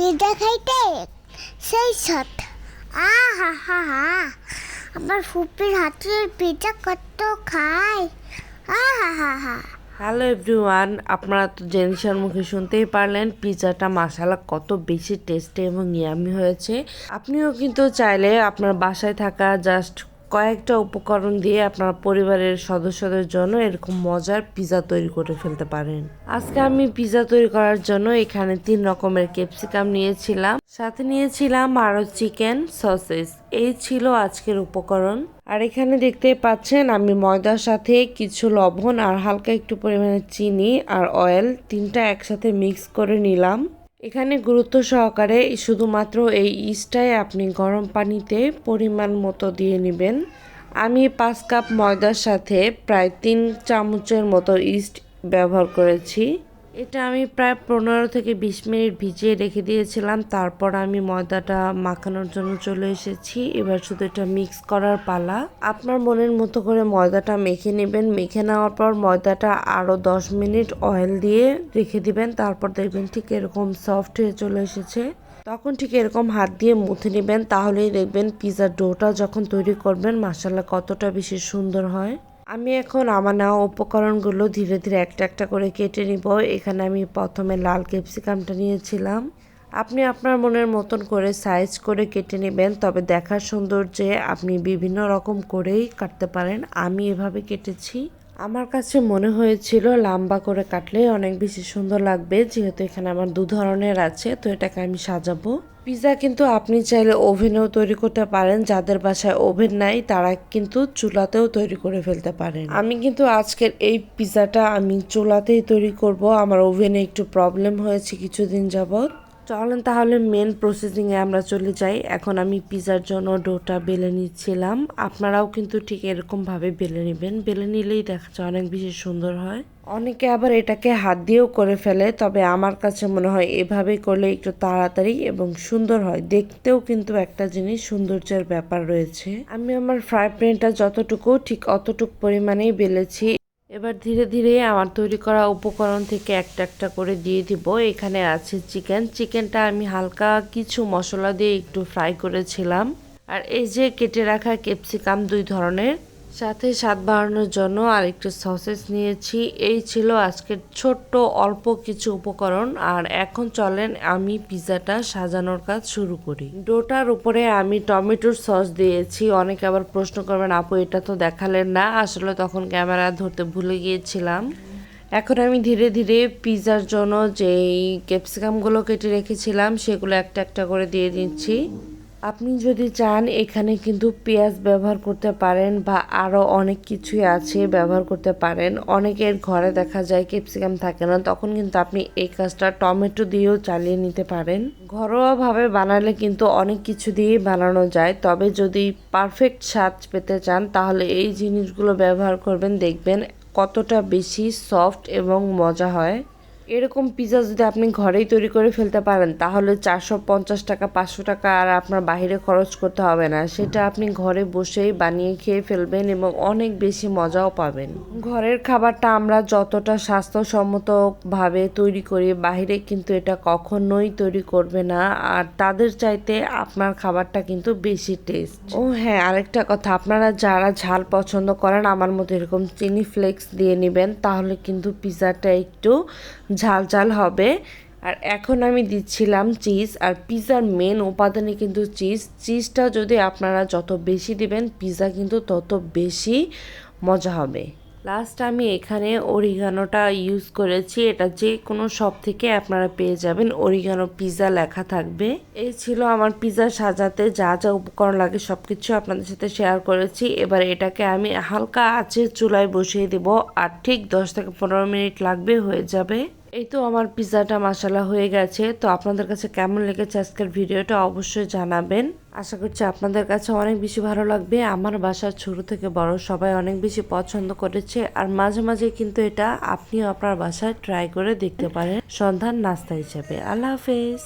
Pizza খাইতে? সেই সাথ আহা, হা হা। হা আমার ফুপির হাতের পিজা কত খায়। আহা, হা হা। হ্যালো এভরিওয়ান আপনারা তো জেনিসার মুখে শুনতেই পারলেন পিৎজাটা মশালা কত বেশি টেস্টি এবং ইয়ামি হয়েছে। আপনিও কিন্তু চাইলে আপনার বাসায় থাকা জাস্ট কয়েকটা উপকরণ দিয়ে আপনার পরিবারের সদস্যদের জন্য এরকম মজার পিৎজা তৈরি করে ফেলতে পারেন। আজকে আমি পিৎজা তৈরি করার জন্য এখানে তিন রকমের ক্যাপসিকাম নিয়েছিলাম। সাথে নিয়েছিলাম আরও চিকেন সসেস। এই ছিল আজকের উপকরণ। আর এখানে দেখতে পাচ্ছেন, আমি ময়দার সাথে কিছু লবণ আর হালকা একটু পরিমাণে চিনি আর অয়েল তিনটা একসাথে মিক্স করে নিলাম। এখানে গুরুত্ব সহকারে শুধুমাত্র এই ইস্টটাই আপনি গরম পানিতে পরিমাণ মতো দিয়ে নেবেন। আমি পাঁচ কাপ ময়দার সাথে প্রায় তিন চামচের মতো ইস্ট ব্যবহার করেছি। এটা আমি প্রায় পনেরো থেকে বিশ মিনিট ভিজিয়ে রেখে দিয়েছিলাম। তারপর আমি ময়দাটা মাখানোর জন্য চলে এসেছি। এবার শুধু এটা মিক্স করার পালা। আপনার মনের মতো করে ময়দাটা মেখে নেবেন। মেখে নেওয়ার পর ময়দাটা আরও দশ মিনিট অয়েল দিয়ে রেখে দিবেন। তারপর দেখবেন ঠিক এরকম সফট হয়ে চলে এসেছে। তখন ঠিক এরকম হাত দিয়ে মুথে নেবেন। তাহলেই দেখবেন পিৎজার ডোটা যখন তৈরি করবেন মাসাল্লা কতটা বেশি সুন্দর হয়। আমি এখন আমার নেওয়া উপকরণগুলো ধীরে ধীরে একটা একটা করে কেটে নিব। এখানে আমি প্রথমে লাল ক্যাপসিকামটা নিয়েছিলাম। আপনি আপনার মনের মতন করে সাইজ করে কেটে নেবেন, তবে দেখার সৌন্দর্যে আপনি বিভিন্ন রকম করেই কাটতে পারেন। আমি এভাবে কেটেছি। আমার কাছে মনে হয়েছিল লম্বা করে কাটলে অনেক বেশি সুন্দর লাগবে, যেহেতু এখানে আমার দু ধরনের আছে, তো এটাকে আমি সাজাবো। পিৎজা কিন্তু আপনি চাইলে ওভেনেও তৈরি করতে পারেন, যাদের বাসায় ওভেন নাই তারা কিন্তু চুলাতেও তৈরি করে ফেলতে পারেন। আমি কিন্তু আজকের এই পিৎজাটা আমি চুলাতেই তৈরি করব, আমার ওভেনে একটু প্রবলেম হয়েছে কিছুদিন যাবত চলেন তাহলে মেন প্রসেসিংয়ে আমরা চলে যাই। এখন আমি পিৎজার জন্য ডোটা বেলে নিচ্ছিলাম। আপনারাও কিন্তু ঠিক এরকমভাবে বেলে নেবেন। বেলে নিলেই দেখা যায় অনেক বেশি সুন্দর হয়। অনেকে আবার এটাকে হাত দিয়েও করে ফেলে, তবে আমার কাছে মনে হয় এভাবে করলে একটু তাড়াতাড়ি এবং সুন্দর হয়। দেখতেও কিন্তু একটা জিনিস সৌন্দর্যের ব্যাপার রয়েছে। আমি আমার ফ্রাই প্যানটা যতটুকু ঠিক অতটুকু পরিমাণেই বেলেছি। এবার ধীরে ধীরে আমার তৈরি করা উপকরণ থেকে একটা একটা করে দিয়ে দিব। এখানে আছে চিকেন। চিকেনটা আমি হালকা কিছু মশলা দিয়ে একটু ফ্রাই করেছিলাম। আর এই যে কেটে রাখা ক্যাপসিকাম দুই ধরনের সাথে স্বাদ বাড়ানোর জন্য আর একটু সসেস নিয়েছি। এই ছিল আজকের ছোট্ট অল্প কিছু উপকরণ। আর এখন চলেন আমি পিৎজাটা সাজানোর কাজ শুরু করি। ডোটার উপরে আমি টমেটোর সস দিয়েছি। অনেকে আবার প্রশ্ন করবেন, আপু, এটা তো দেখালেন না। আসলে তখন ক্যামেরা ধরতে ভুলে গিয়েছিলাম। এখন আমি ধীরে ধীরে পিৎজার জন্য যেই ক্যাপসিকামগুলো কেটে রেখেছিলাম, সেগুলো একটা একটা করে দিয়ে দিচ্ছি। আপনি যদি চান এখানে কিন্তু পেঁয়াজ ব্যবহার করতে পারেন বা আরও অনেক কিছুই আছে ব্যবহার করতে পারেন, অনেকের ঘরে দেখা যায় ক্যাপসিকাম থাকে না, তখন কিন্তু আপনি এই কাজটা টমেটো দিয়েও চালিয়ে নিতে পারেন। ঘরোয়াভাবে বানালে কিন্তু অনেক কিছু দিয়েই বানানো যায়, তবে যদি পারফেক্ট স্বাদ পেতে চান তাহলে এই জিনিসগুলো ব্যবহার করবেন, দেখবেন কতটা বেশি সফট এবং মজা হয়। এরকম পিৎজা যদি আপনি ঘরেই তৈরি করে ফেলতে পারেন, তাহলে চারশো পঞ্চাশ টাকা, পাঁচশো টাকা আর আপনার বাইরে খরচ করতে হবে না। সেটা আপনি ঘরে বসেই বানিয়ে খেয়ে ফেলবেন এবং অনেক বেশি মজাও পাবেন। ঘরের খাবারটা আমরা যতটা স্বাস্থ্যসম্মতভাবে তৈরি করি বাইরে কিন্তু এটা কখনোই তৈরি করবে না। আর তাদের চাইতে আপনার খাবারটা কিন্তু বেশি টেস্ট ও হ্যাঁ আরেকটা কথা, আপনারা যারা ঝাল পছন্দ করেন, আমার মতো এরকম চিনি ফ্লেক্স দিয়ে নেবেন, তাহলে কিন্তু পিৎজাটা একটু ঝাল ঝাল হবে। আর এখন আমি দিচ্ছিলাম চিজ, আর পিৎজার মেন উপাদানে কিন্তু চিজ। চিজটা যদি আপনারা যত বেশি দিবেন পিৎজা কিন্তু তত বেশি মজা হবে। লাস্ট আমি এখানে অরিগানোটা ইউজ করেছি। এটা যে কোনো শপ থেকে আপনারা পেয়ে যাবেন। অরিগানো পিৎজা লেখা থাকবে। এই ছিল আমার পিৎজা সাজাতে যা যা উপকরণ লাগে সব কিছু আপনাদের সাথে শেয়ার করেছি। এবার এটাকে আমি হালকা আছে চুলায় বসিয়ে দেব। আর ঠিক দশ থেকে পনেরো মিনিট লাগবে, হয়ে যাবে। এই তো আমার পিৎজাটা মশালা হয়ে গেছে। তো আপনাদের কাছে কেমন লেগেছে আজকের ভিডিওটা অবশ্যই জানাবেন। আশা করছি আপনাদের কাছে অনেক বেশি ভালো লাগবে। আমার বাসার ছোট থেকে বড় সবাই অনেক বেশি পছন্দ করেছে। আর মাঝে মাঝে কিন্তু এটা আপনিও আপনার বাসায় ট্রাই করে দেখতে পারেন। সন্ধান নাস্তা হিসেবে। আল্লাহ হাফেজ।